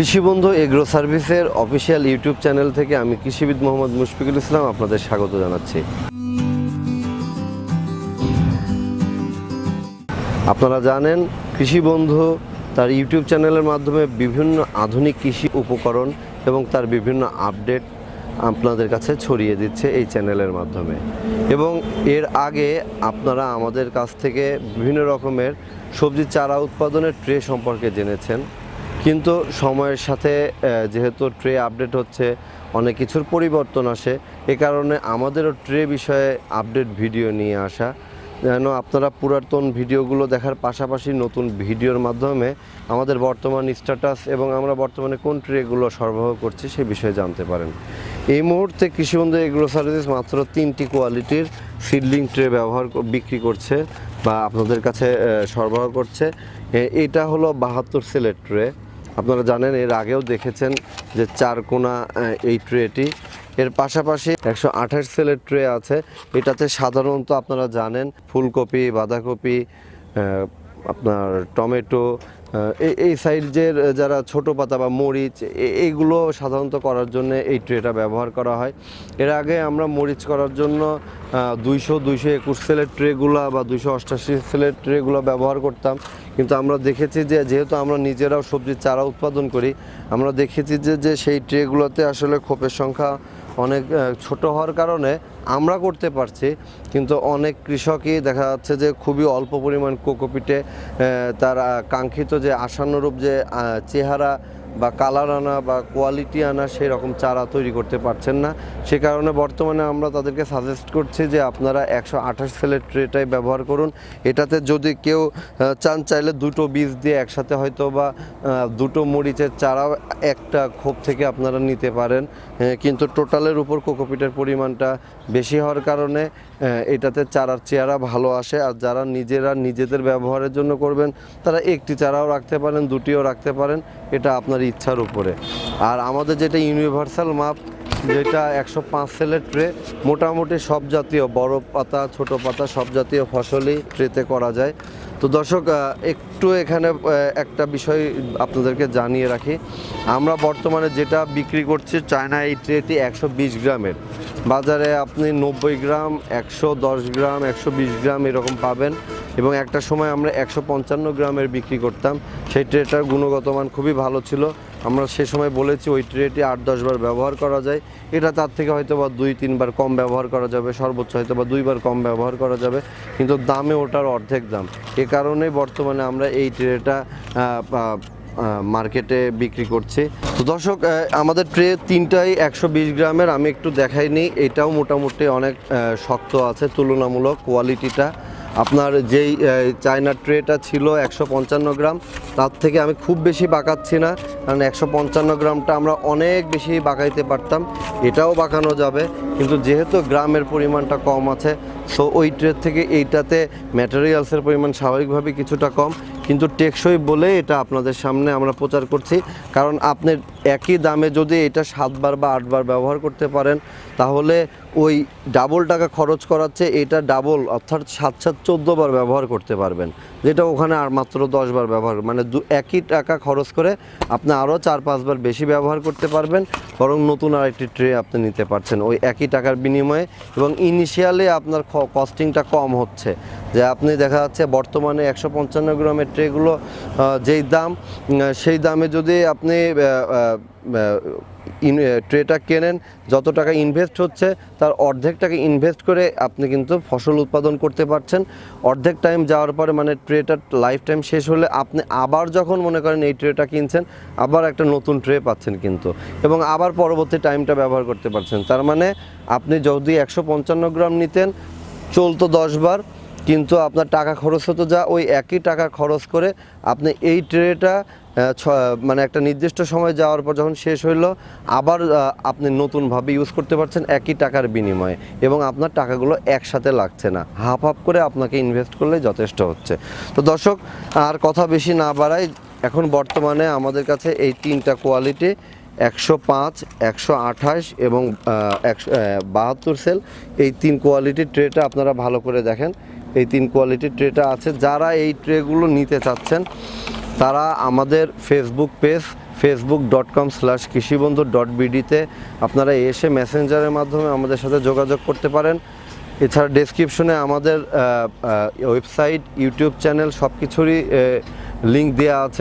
Krishibandhu agro সার্ভিসের official YouTube channel থেকে আমি কৃষিবিদ মোহাম্মদ মুশফিকুল ইসলাম আপনাদের স্বাগত জানাচ্ছি। আপনারা জানেন, কৃষিবন্ধু তার ইউটিউব চ্যানেলের মাধ্যমে বিভিন্ন আধুনিক কৃষি উপকরণ এবং তার বিভিন্ন আপডেট আপনাদের কাছে ছড়িয়ে দিচ্ছে এই চ্যানেলের মাধ্যমে। এবং এর আগে আপনারা আমাদের কাছ থেকে বিভিন্ন রকমের সবজি চারা উৎপাদনের ট্রে সম্পর্কে জেনেছেন। কিন্তু সময়ের সাথে যেহেতু ট্রে আপডেট হচ্ছে, অনেক কিছুর পরিবর্তন আসে। এ কারণে আমাদেরও ট্রে বিষয়ে আপডেট ভিডিও নিয়ে আসা। যেন আপনারা পুরাতন ভিডিওগুলো দেখার পাশাপাশি নতুন ভিডিওর মাধ্যমে আমাদের বর্তমান স্ট্যাটাস এবং আমরা বর্তমানে কোন ট্রেগুলো সরবরাহ করছি সে বিষয়ে জানতে পারেন। এই মুহূর্তে কৃষিবন্ধু এগ্রো সার্ভিস মাত্র তিনটি কোয়ালিটির সিডলিং ট্রে ব্যবহার বিক্রি করছে বা আপনাদের কাছে সরবরাহ করছে। এটা হলো বাহাত্তর সেলের ট্রে। আপনারা জানেন, এর আগেও দেখেছেন যে চার কোনা এই ট্রেটি। এর পাশাপাশি একশো আঠাশ সেলের ট্রে আছে। এটাতে সাধারণত আপনারা জানেন, ফুলকপি, বাঁধাকপি আপনার টমেটো এই সাইজের যারা ছোট পাতা বা মরিচ এইগুলো সাধারণত করার জন্য এই ট্রেটা ব্যবহার করা হয়। এর আগে আমরা মরিচ করার জন্য দুইশো দুইশো একুশ সেলের ট্রেগুলো বা দুইশো অষ্টাশি সেলের ট্রেগুলো ব্যবহার করতাম। কিন্তু আমরা দেখেছি যে, যেহেতু আমরা নিজেরাও সবজির চারা উৎপাদন করি, আমরা দেখেছি যে যে সেই ট্রেগুলোতে আসলে খোপের সংখ্যা অনেক ছোট হওয়ার কারণে আমরা করতে পারছি, কিন্তু অনেক কৃষকই দেখা যাচ্ছে যে খুবই অল্প পরিমাণ কোকোপিটে তার কাঙ্ক্ষিত যে আশানুরূপ যে চেহারা বা কালার আনা বা কোয়ালিটি আনা সেই রকম চারা তৈরি করতে পারছেন না। সে কারণে বর্তমানে আমরা তাদেরকে সাজেস্ট করছি যে আপনারা একশো আঠাশ সেলের ট্রেটাই ব্যবহার করুন। এটাতে যদি কেউ চান চাইলে দুটো বীজ দিয়ে একসাথে হয়তো বা দুটো মরিচের চারাও একটা খোপ থেকে আপনারা নিতে পারেন। কিন্তু টোটালের উপর কোকোপিটের পরিমাণটা বেশি হওয়ার কারণে এটাতে চারার চেহারা ভালো আসে। আর যারা নিজেরা নিজেদের ব্যবহারের জন্য করবেন, তারা একটি চারাও রাখতে পারেন, দুটিও রাখতে পারেন। এটা আপনার ইচ্ছার উপরে। আর আমাদের যেটা ইউনিভার্সাল মাপ যেটা একশো পাঁচ সেলের ট্রে মোটামুটি সব জাতীয়, বড় পাতা, ছোট পাতা, সব জাতীয় ফসলই ট্রেতে করা যায়। তো দর্শক একটু এখানে একটা বিষয় আপনাদেরকে জানিয়ে রাখি। আমরা বর্তমানে যেটা বিক্রি করছি চায়না এই ট্রেটি একশো বিশ গ্রামের। বাজারে আপনি নব্বই গ্রাম, একশো দশ গ্রাম, একশো বিশ গ্রাম এরকম পাবেন। এবং একটা সময় আমরা একশো পঞ্চান্ন গ্রামের বিক্রি করতাম। সেই ট্রেটার গুণগত মান খুবই ভালো ছিল। আমরা সে সময় বলেছি ওই ট্রেটি আট দশবার ব্যবহার করা যায়। এটা তার থেকে হয়তো বা দুই তিনবার কম ব্যবহার করা যাবে, সর্বোচ্চ হয়তো বা দুইবার কম ব্যবহার করা যাবে। কিন্তু দামে ওটার অর্ধেক দাম। এ কারণেই বর্তমানে আমরা এই ট্রেটা মার্কেটে বিক্রি করছি। তো দর্শক আমাদের ট্রে তিনটাই একশো বিশ গ্রামের, আমি একটু দেখাই দেখাইনি। এটাও মোটামুটি অনেক শক্ত আছে, তুলনামূলক কোয়ালিটিটা। আপনার যেই চায়না ট্রেটা ছিল একশো পঞ্চান্ন গ্রাম তার থেকে আমি খুব বেশি বাঁকাচ্ছি না, কারণ একশো পঞ্চান্ন গ্রামটা আমরা অনেক বেশি বাঁকাইতে পারতাম, এটাও বাঁকানো যাবে, কিন্তু যেহেতু গ্রামের পরিমাণটা কম আছে সো ওই ট্রের থেকে এইটাতে ম্যাটেরিয়ালসের পরিমাণ স্বাভাবিকভাবে কিছুটা কম, কিন্তু টেকসই বলে এটা আপনাদের সামনে আমরা প্রচার করছি, কারণ আপনি একই দামে যদি এটা সাতবার বা আটবার ব্যবহার করতে পারেন, তাহলে ওই ডাবল টাকা খরচ করাচ্ছে এটা ডাবল অর্থাৎ সাত সাত চোদ্দোবার ব্যবহার করতে পারবেন, যেটা ওখানে আর মাত্র দশবার ব্যবহার মানে একই টাকা খরচ করে আপনি আরও চার পাঁচবার বেশি ব্যবহার করতে পারবেন, বরং নতুন আরেকটি ট্রে আপনি নিতে পারছেন ওই একই টাকার বিনিময়ে এবং ইনিশিয়ালি আপনার কস্টিংটা কম হচ্ছে। যে আপনি দেখা যাচ্ছে বর্তমানে একশো পঞ্চান্ন গ্রামের ট্রেগুলো যেই দাম সেই দামে যদি আপনি ট্রেটা কেনেন, যত টাকা ইনভেস্ট হচ্ছে, তার অর্ধেক টাকা ইনভেস্ট করে আপনি কিন্তু ফসল উৎপাদন করতে পারছেন। অর্ধেক টাইম যাওয়ার পরে মানে ট্রেটার লাইফ টাইম শেষ হলে আপনি আবার যখন মনে করেন এই ট্রেটা কিনছেন, আবার একটা নতুন ট্রে পাচ্ছেন কিন্তু। এবং আবার পরবর্তী টাইমটা ব্যবহার করতে পারছেন। তার মানে আপনি যদি একশো পঞ্চান্ন গ্রাম নিতেন, চলতো দশ বার কিন্তু আপনার টাকা খরচ হতো যা ওই একই টাকা খরচ করে আপনি এই ট্রেটা মানে একটা নির্দিষ্ট সময় যাওয়ার পর যখন শেষ হইল, আবার আপনি নতুনভাবে ইউজ করতে পারছেন একই টাকার বিনিময়ে এবং আপনার টাকাগুলো একসাথে লাগছে না। হাফ হাফ করে আপনাকে ইনভেস্ট করলে যথেষ্ট হচ্ছে। তো দর্শক, আর কথা বেশি না বাড়াই, এখন বর্তমানে আমাদের কাছে এই তিনটা কোয়ালিটি একশো পাঁচ, একশো আঠাশ এবং একশো বাহাত্তর সেল এই তিন কোয়ালিটির ট্রেটা আপনারা ভালো করে দেখেন। এই তিন কোয়ালিটির ট্রেটা আছে। যারা এই ট্রেগুলো নিতে চাচ্ছেন, তারা আমাদের Facebook page Facebook dot com slash Krishibondhu dot বিডিতে আপনারা এসে মেসেঞ্জারের মাধ্যমে আমাদের সাথে যোগাযোগ করতে পারেন। এছাড়া ডেসক্রিপশনে আমাদের ওয়েবসাইট ইউটিউব চ্যানেল সব কিছুরই লিঙ্ক দেওয়া আছে।